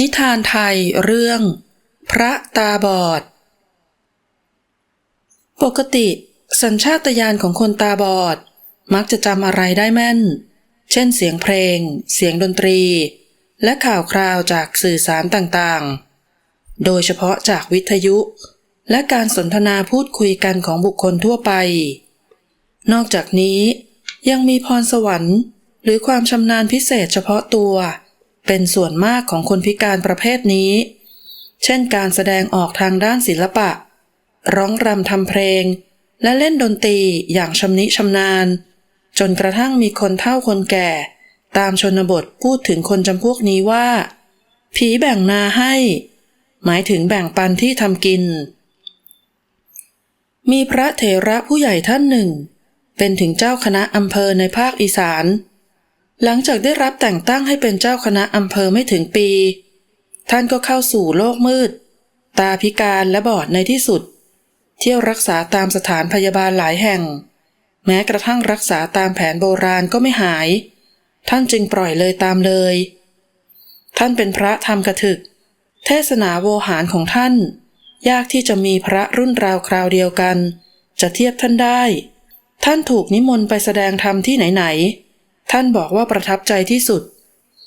นิทานไทยเรื่อง พระตาบอด ปกติ สัญชาตญาณของคนตาบอด มักจะจำอะไรได้แม่น เช่นเสียงเพลง เสียงดนตรี และข่าวคราวจากสื่อสารต่างๆ โดยเฉพาะจากวิทยุ และการสนทนาพูดคุยกันของบุคคลทั่วไป นอกจากนี้ยังมีพรสวรรค์ หรือความชำนาญพิเศษเฉพาะตัวเเป็นส่วนมากของคนพิการประเภทนี้ เช่นการแสดงออกทางด้านศิลปะ ร้องรำทำเพลง และเล่นดนตรีอย่างชำนิชำนาญ จนกระทั่งมีคนเฒ่าคนแก่ ตามชนบทพูดถึงคนจำพวกนี้ว่า ผีแบ่งนาให้ หมายถึงแบ่งปันที่ทำกิน มีพระเถระผู้ใหญ่ท่านหนึ่ง เป็นถึงเจ้าคณะอำเภอในภาคอีสาน หลังจากได้รับแต่งตั้งให้เป็นเจ้าคณะอำเภอไม่ถึงปี ท่านก็เข้าสู่โลกมืด ตาพิการและบอดในที่สุด เที่ยวรักษาตามสถานพยาบาลหลายแห่ง แม้กระทั่งรักษาตามแผนโบราณก็ไม่หาย ท่านจึงปล่อยเลยตามเลย ท่านเป็นพระธรรมกระถึก เทศนาโวหารของท่าน ยากที่จะมีพระรุ่นราวคราวเดียวกัน จะเทียบท่านได้ ท่านถูกนิมนต์ไปแสดงธรรมที่ไหนๆ ท่านบอกว่าประทับใจที่สุด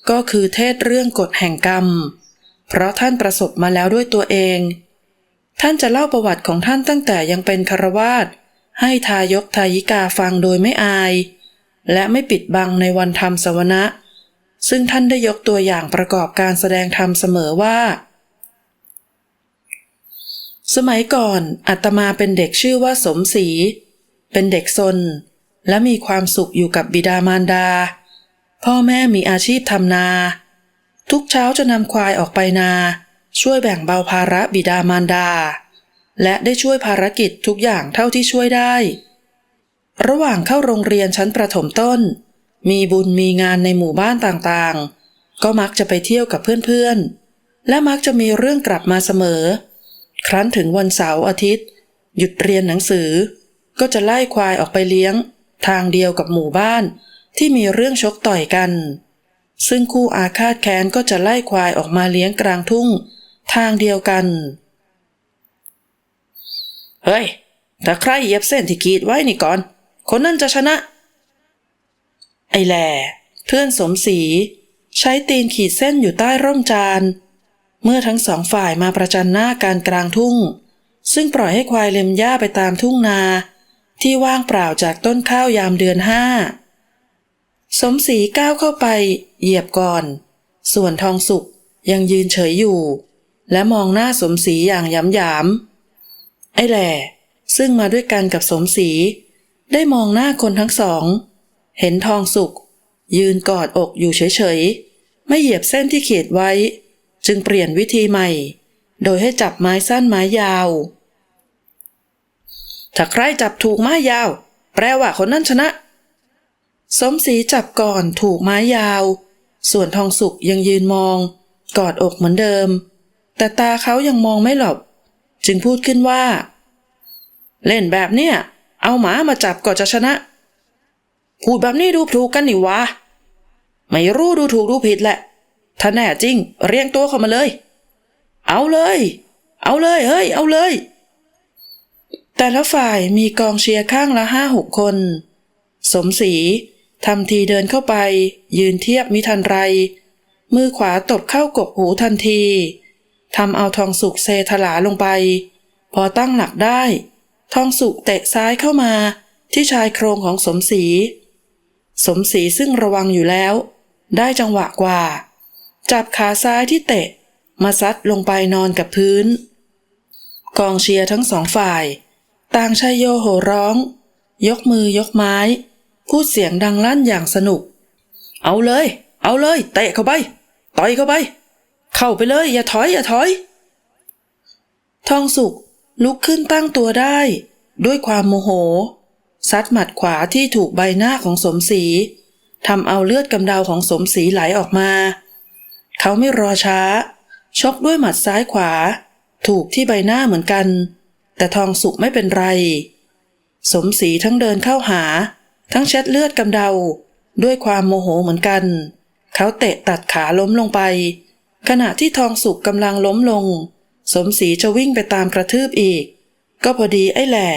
ก็คือเทศเรื่องกฎแห่งกรรม เพราะท่านประสบมาแล้วด้วยตัวเอง ท่านจะเล่าประวัติของท่านตั้งแต่ยังเป็นคารวาสให้ทายกทายิกาฟังโดยไม่อาย และไม่ปิดบังในวันธรรมสวนะ ซึ่งท่านได้ยกตัวอย่างประกอบการแสดงธรรมเสมอว่า สมัยก่อนอาตมาเป็นเด็กชื่อว่าสมศรีเป็นเด็กซน และมีความสุขอยู่กับบิดามารดา พ่อแม่มีอาชีพทำนา ทุกเช้าจะนำควายออกไปนา ช่วยแบ่งเบาภาระบิดามารดา และได้ช่วยภารกิจทุกอย่างเท่าที่ช่วยได้ ระหว่างเข้าโรงเรียนชั้นประถมต้น มีบุญมีงานในหมู่บ้านต่างๆ ก็มักจะไปเที่ยวกับเพื่อนๆ และมักจะมีเรื่องกลับมาเสมอ ครั้นถึงวันเสาร์อาทิตย์ หยุดเรียนหนังสือ ก็จะไล่ควายออกไปเลี้ยง ทางเดียวกับหมู่บ้านที่มีเรื่องชกต่อยกัน ซึ่งคู่อาฆาตแค้นก็จะไล่ควายออกมาเลี้ยงกลางทุ่ง ทางเดียวกัน เฮ้ย ถ้าใครเหยียบเส้นที่กีดไว้นี่ก่อน คนนั้นจะชนะ ไอแหล่เพื่อนสมศรีใช้ตีนขีดเส้นอยู่ใต้ร่มจาน เมื่อทั้งสองฝ่ายมาประจันหน้าการกลางทุ่ง ซึ่งปล่อยให้ควายเล็มหญ้าไปตามทุ่งนา ที่ว่างเปล่าจากต้นข้าวยามเดือนห้า สมศรีก้าวเข้าไป เหยียบก่อน ส่วนทองสุกยังยืนเฉยอยู่ และมองหน้าสมศรีอย่างย้ำยาม ไอ้แหล่ซึ่งมาด้วยกันกับสมศรีได้มองหน้าคนทั้งสอง เห็นทองสุกยืนกอดอกอยู่เฉยๆ ไม่เหยียบเส้นที่เขียดไว้ จึงเปลี่ยนวิธีใหม่ โดยให้จับไม้สั้นไม้ยาว ถ้าใครจับถูกไม้ยาว แปลว่าคนนั้นชนะ สมศรีจับก่อนถูกไม้ยาว ส่วนทองสุกยังยืนมอง กอดอกเหมือนเดิม แต่ตาเขายังมองไม่หลบ จึงพูดขึ้นว่า เล่นแบบเนี้ยเอาหมามาจับก็จะชนะ พูดแบบนี้ดูถูกกันนี่วะ ไม่รู้ดูถูกดูผิดแหละ ถ้าแน่จริง เรียงตัวเข้ามาเลย เอาเลย เอาเลยเฮ้ย เอาเลย แต่ละฝ่ายมีกองเชียร์ข้างละห้าหกคน สมศรีทำทีเดินเข้าไป ยืนเทียบมิทันไร มือขวาตบเข้ากกหูทันทีทำเอาทองสุกเซถลาลงไป พอตั้งหลักได้ ทองสุกเตะซ้ายเข้ามาที่ชายโครงของสมศรี สมศรีซึ่งระวังอยู่แล้ว ได้จังหวะกว่า จับขาซ้ายที่เตะ มาซัดลงไปนอนกับพื้น กองเชียร์ทั้งสองฝ่าย ต่างชายโยโห่ร้อง ยกมือยกไม้ พูดเสียงดังลั่นอย่างสนุก เอาเลย เอาเลยเตะเข้าไปต่อยเข้าไป เข้าไปเลย อย่าถอย อย่าถอย ทองสุกลุกขึ้นตั้งตัวได้ ด้วยความโมโห ซัดหมัดขวาที่ถูกใบหน้าของสมศรีทำเอาเลือดกำเดาของสมศรีไหลออกมา เขาไม่รอช้า ชกด้วยหมัดซ้ายขวา ถูกที่ใบหน้าเหมือนกัน แต่ทองสุกไม่เป็นไร สมศรีทั้งเดินเข้าหา ทั้งเช็ดเลือดกำเดา ด้วยความโมโหเหมือนกัน เขาเตะตัดขาล้มลงไป ขณะที่ทองสุกกำลังล้มลง สมศรีจะวิ่งไปตามกระทืบอีก ก็พอดีไอ้แหล่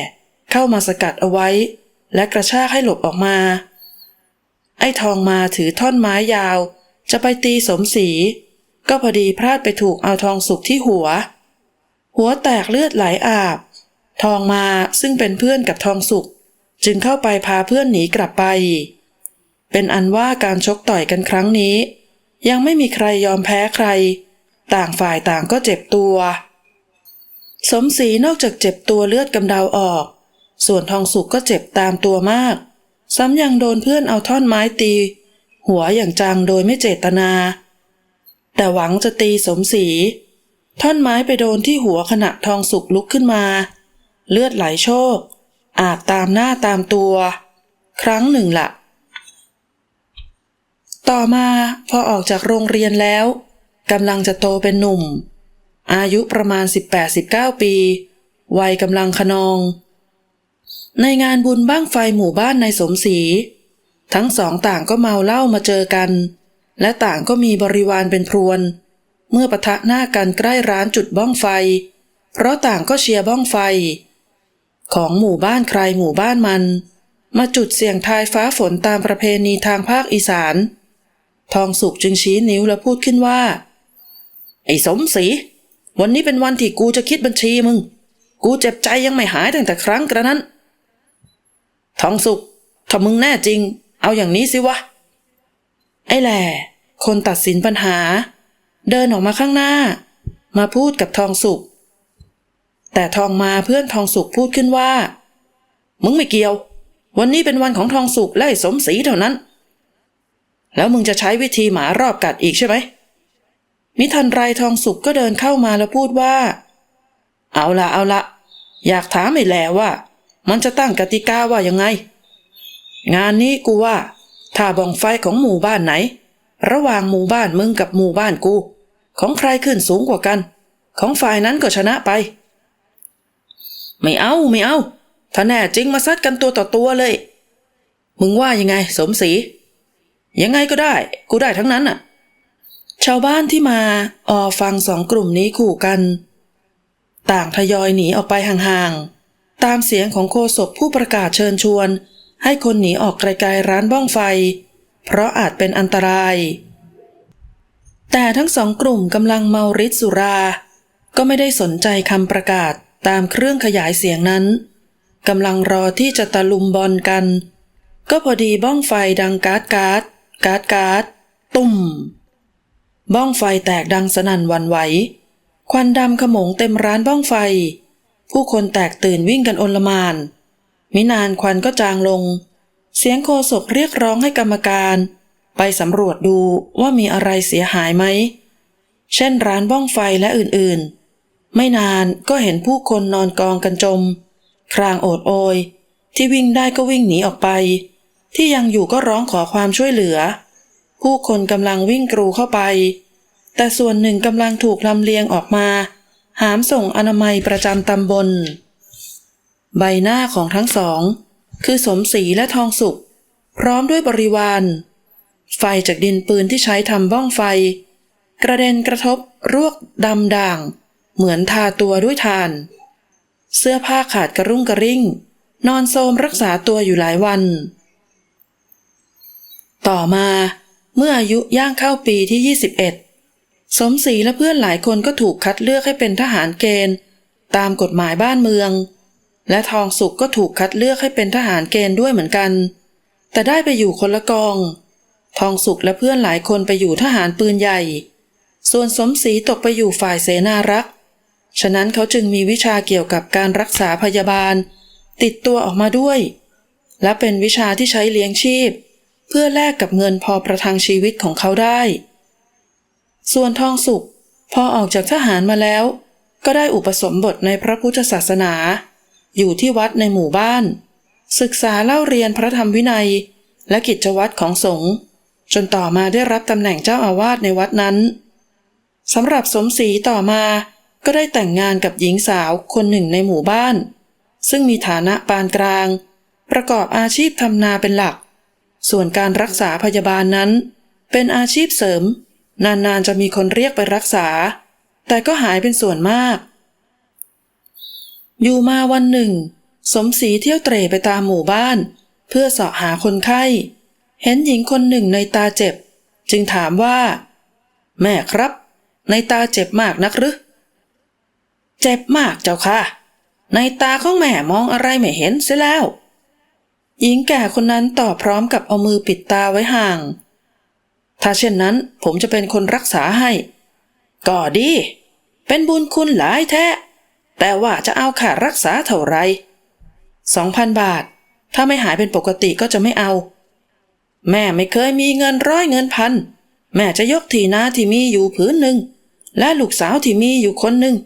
เข้ามาสกัดเอาไว้ และกระชากให้หลบออกมา ไอ้ทองมาถือท่อนไม้ยาว จะไปตีสมศรีก็พอดีพลาดไปถูกเอาทองสุกที่หัว หัวแตกเลือดไหลอาบ ทองมาซึ่งเป็นเพื่อนกับทองสุกจึงเข้าไปพาเพื่อนหนีกลับไป เป็นอันว่าการชกต่อยกันครั้งนี้ ยังไม่มีใครยอมแพ้ใคร ต่างฝ่ายต่างก็เจ็บตัว สมศรีนอกจากเจ็บตัวเลือดกำเดาออก ส่วนทองสุกก็เจ็บตามตัวมาก ซ้ำยังโดนเพื่อนเอาท่อนไม้ตี หัวอย่างจังโดยไม่เจตนา แต่หวังจะตีสมศรีท่อนไม้ไปโดนที่หัวขณะทองสุกลุกขึ้นมา เลือดไหลโชกอาบตามหน้าตามตัว ครั้งหนึ่งละ่ะ ต่อมาพอออกจากโรงเรียนแล้วกำลังจะโตเป็นหนุ่ม อายุประมาณ 18-19 ปี วัยกำลังขนอง ในงานบุญบ้างไฟหมู่บ้านในสมศรีทั้งสองต่างก็เมาเหล้ามาเจอกัน และต่างก็มีบริวารเป็นพรวน เมื่อปะทะหน้ากันใกล้ร้านจุดบ้องไฟ เพราะต่างก็เชียร์บ้องไฟ ของหมู่บ้านใครหมู่บ้านมัน มาจุดเสี่ยงทายฟ้าฝนตามประเพณีทางภาคอีสาน ทองสุกจึงชี้นิ้วและพูดขึ้นว่า ไอ้สมศรีวันนี้เป็นวันที่กูจะคิดบัญชีมึง กูเจ็บใจยังไม่หายตั้งแต่ครั้งกระนั้น ทองสุกถ้ามึงแน่จริง เอาอย่างนี้สิวะ ไอ้แหล่คนตัดสินปัญหา เดินออกมาข้างหน้า มาพูดกับทองสุก แต่ทองมาเพื่อนทองสุกพูดขึ้นว่า มึงไม่เกี่ยว วันนี้เป็นวันของทองสุกและสมศรีเท่านั้น แล้วมึงจะใช้วิธีหมารอบกัดอีกใช่ไหมมิทันไรทองสุกก็เดินเข้ามาแล้วพูดว่า เอาละเอาละอยากถามไอ้แหล่ว่า มันจะตั้งกติกาว่ายังไง งานนี้กูว่า ถ้าบองไฟของหมู่บ้านไหน ระหว่างหมู่บ้านมึงกับหมู่บ้านกู ของใครขึ้นสูงกว่ากัน ของฝ่ายนั้นก็ชนะไป ไม่เอาไม่เอา ถ้าแน่จริงมาซัดกันตัวต่อตัวเลย มึงว่ายังไง สมศรียังไงก็ได้ กูได้ทั้งนั้นน่ะ ชาวบ้านที่มาออฟังสองกลุ่มนี้ขู่กัน ต่างทยอยหนีออกไปห่างๆ ตามเสียงของโคศกผู้ประกาศเชิญชวน ให้คนหนีออกไกลๆร้านบ้องไฟ เพราะอาจเป็นอันตราย แต่ทั้งสองกลุ่มกำลังเมาริดสุรา ก็ไม่ได้สนใจคำประกาศ ตามเครื่องขยายเสียงนั้นกำลังรอที่จะตะลุมบอลกัน ก็พอดีบ้องไฟดังการ์ดการ์ดการ์ดการ์ดตุ่ม บ้องไฟแตกดังสนั่นวันไหว ควันดำขมงเต็มร้านบ้องไฟ ผู้คนแตกตื่นวิ่งกันโอลมาน มินานควันก็จางลง เสียงโคศกเรียกร้องให้กรรมการ ไปสำรวจดูว่ามีอะไรเสียหายไหม เช่นร้านบ้องไฟและอื่นๆ ไม่นานก็เห็นผู้คนนอนกองกันจม ครางโอดโอย ที่วิ่งได้ก็วิ่งหนีออกไป ที่ยังอยู่ก็ร้องขอความช่วยเหลือ ผู้คนกำลังวิ่งกรูเข้าไป แต่ส่วนหนึ่งกำลังถูกลำเลียงออกมา หามส่งอนามัยประจำตำบล ใบหน้าของทั้งสอง คือสมศรีและทองสุกพร้อมด้วยบริวารไฟจากดินปืนที่ใช้ทำบ้องไฟ กระเด็นกระทบรวกดำด่าง เหมือนทาตัวด้วยทาน เสื้อผ้าขาดกระรุ่งกระริ่ง นอนโทมรักษาตัวอยู่หลายวัน ต่อมาเมื่ออายุย่างเข้าปีที่ 21 สมศรีและเพื่อนหลายคนก็ถูกคัดเลือกให้เป็นทหารเกณฑ์ ตามกฎหมายบ้านเมือง และทองสุกก็ถูกคัดเลือกให้เป็นทหารเกณฑ์ด้วยเหมือนกัน แต่ได้ไปอยู่คนละกอง ทองสุกและเพื่อนหลายคนไปอยู่ทหารปืนใหญ่ ส่วนสมศรีตกไปอยู่ฝ่ายเสนารักษ์ ฉะนั้นเขาจึงมีวิชาเกี่ยวกับการรักษาพยาบาล ติดตัวออกมาด้วย และเป็นวิชาที่ใช้เลี้ยงชีพ เพื่อแลกกับเงินพอประทังชีวิตของเขาได้ ส่วนทองสุกพอออกจากทหารมาแล้ว ก็ได้อุปสมบทในพระพุทธศาสนา อยู่ที่วัดในหมู่บ้าน ศึกษาเล่าเรียนพระธรรมวินัย และกิจวัตรของสงฆ์จนต่อมาได้รับตำแหน่งเจ้าอาวาสในวัดนั้นสำหรับสมศรีต่อมา ก็ได้แต่งงานกับหญิงสาวคนหนึ่งในหมู่บ้าน ซึ่งมีฐานะปานกลาง ประกอบอาชีพทำนาเป็นหลัก ส่วนการรักษาพยาบาลนั้น เป็นอาชีพเสริม นานๆจะมีคนเรียกไปรักษา แต่ก็หายเป็นส่วนมาก อยู่มาวันหนึ่ง สมศรีเที่ยวเตร่ไปตามหมู่บ้าน เพื่อเสาะหาคนไข้ เห็นหญิงคนหนึ่งในตาเจ็บ จึงถามว่า แม่ครับ ในตาเจ็บมากนักหรือ เจ็บมากเจ้าค่ะ ในตาของแม่มองอะไรไม่เห็นเสียแล้ว หญิงแก่คนนั้นตอบพร้อมกับเอามือปิดตาไว้ห่าง ถ้าเช่นนั้นผมจะเป็นคนรักษาให้ ก็ดี เป็นบุญคุณหลายแท้ แต่ว่าจะเอาค่ารักษาเท่าไรสองพันบาท ถ้าไม่หายเป็นปกติก็จะไม่เอา แม่ไม่เคยมีเงินร้อยเงินพัน แม่จะยกทีนาที่มีอยู่ผืนหนึ่ง และลูกสาวที่มีอยู่คนหนึ่ง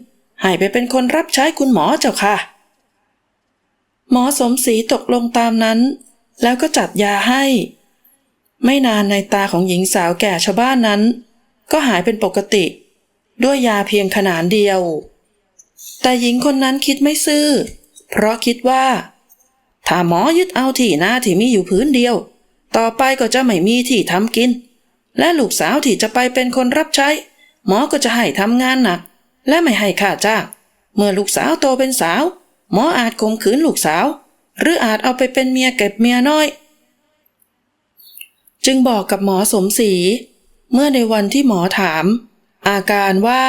ให้ไปเป็นคนรับใช้คุณหมอเจ้าค่ะ หมอสมศรีตกลงตามนั้น แล้วก็จัดยาให้ ไม่นานในตาของหญิงสาวแก่ชาวบ้านนั้น ก็หายเป็นปกติ ด้วยยาเพียงขนานเดียว แต่หญิงคนนั้นคิดไม่ซื่อ เพราะคิดว่า ถ้าหมอยึดเอาที่นาที่มีอยู่พื้นเดียว ต่อไปก็จะไม่มีที่ทำกิน และลูกสาวที่จะไปเป็นคนรับใช้ หมอก็จะให้ทำงานหนัก และไม่ให้ค่าจ้างเมื่อลูกสาวโตเป็นสาว หมออาจข่มขืนลูกสาว หรืออาจเอาไปเป็นเมียเก็บเมียน้อย จึงบอกกับหมอสมศรีเมื่อในวันที่หมอถาม อาการว่า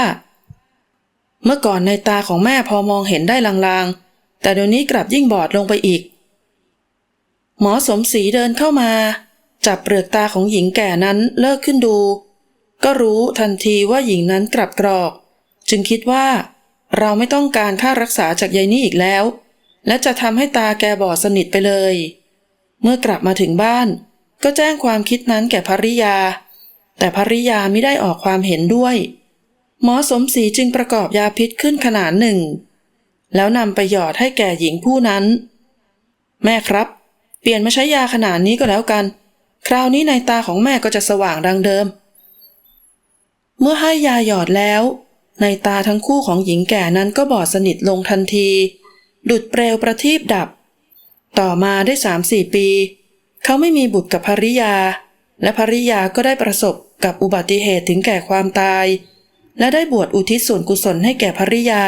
เมื่อก่อนในตาของแม่พอมองเห็นได้ลางๆ แต่เดี๋ยวนี้กลับยิ่งบอดลงไปอีก หมอสมศรีเดินเข้ามา จับเปลือกตาของหญิงแก่นั้นเลิกขึ้นดู ก็รู้ทันทีว่าหญิงนั้นกลับกรอก จึงคิดว่า เราไม่ต้องการค่ารักษาจากยายนี่อีกแล้ว และจะทำให้ตาแกบอดสนิทไปเลย เมื่อกลับมาถึงบ้าน ก็แจ้งความคิดนั้นแก่ภริยา แต่ภริยาไม่ได้ออกความเห็นด้วย หมอสมศรีจึงประกอบยาพิษขึ้นขนาดหนึ่ง แล้วนำไปหยอดให้แก่หญิงผู้นั้น แม่ครับ เปลี่ยนมาใช้ยาขนาดนี้ก็แล้วกัน คราวนี้ในตาของแม่ก็จะสว่างดังเดิมเมื่อให้ยาหยอดแล้ว ในตาทั้งคู่ของหญิงแก่นั้นก็บอดสนิทลงทันที ดุดเปลวประทีปดับ ต่อมาได้สามสี่ปี เขาไม่มีบุตรกับภริยา และภริยาก็ได้ประสบกับอุบัติเหตุถึงแก่ความตาย และได้บวชอุทิศส่วนกุศลให้แก่ภริยา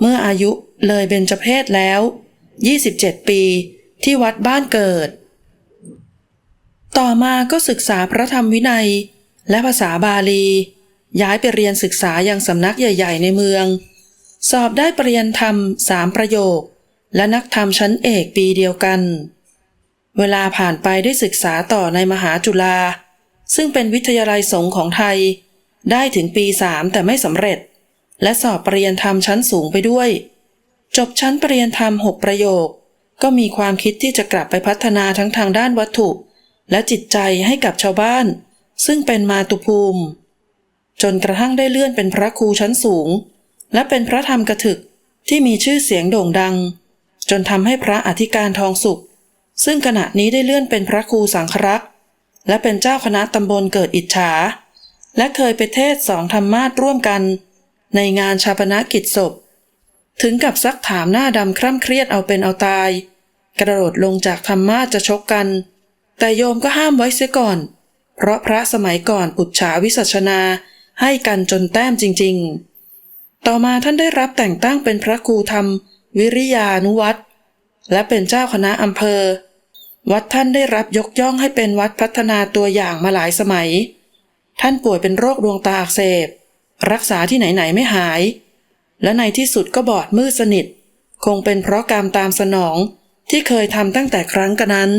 เมื่ออายุเลยเบญจเพศแล้ว 27 ปีที่วัดบ้านเกิด ต่อมาก็ศึกษาพระธรรมวินัย และภาษาบาลี ย้ายไปเรียนศึกษาอยังสำนักใหญ่ ๆ ในเมือง สอบได้ปรริญญาธรรมสามประโยค และนักธรรมชั้นเอกปีเดียวกัน เวลาผ่านไปได้ศึกษาต่อในมหาจุฬาซึ่งเป็นวิทยาลัยสงฆ์ของไทย ได้ถึงปีสามแต่ไม่สำเร็จ และสอบปรริญญาธรรมชั้นสูงไปด้วย จบชั้นปรริญญาธรรมหกประโยค ก็มีความคิดที่จะกลับไปพัฒนาทั้งทางด้านวัตถุ และจิตใจให้กับชาวบ้าน ซึ่งเป็นมาตุภูมิ จนกระทั่งได้เลื่อนเป็นพระครูชั้นสูง และเป็นพระธรรมกระถึกที่มีชื่อเสียงโด่งดัง จนทำให้พระอธิการทองสุข ซึ่งขณะนี้ได้เลื่อนเป็นพระครูสังครักษ์และเป็นเจ้าคณะตำบลเกิดอิจฉา และเคยไปเทศสองธรรมาสร่วมกัน ในงานชาปนกิจศพ ถึงกับซักถามหน้าดำคร่ำเครียดเอาเป็นเอาตาย กระโดดลงจากธรรมาจะชกกัน แต่โยมก็ห้ามไว้เสียก่อน เพราะพระสมัยก่อนปุจฉาวิสัชนา ให้กันจนแต้มจริง ๆ ต่อมาท่านได้รับแต่งตั้งเป็นพระครูธรรม วิริยานุวัตรและเป็นเจ้าคณะอำเภอ วัดท่านได้รับยกย่องให้เป็นวัดพัฒนาตัวอย่างมาหลายสมัย ท่านป่วยเป็นโรคดวงตาอักเสบ รักษาที่ไหนๆไม่หาย และในที่สุดก็บอดมืดสนิท คงเป็นเพราะกรรมตามสนองที่เคยทำตั้งแต่ครั้งกันนั้น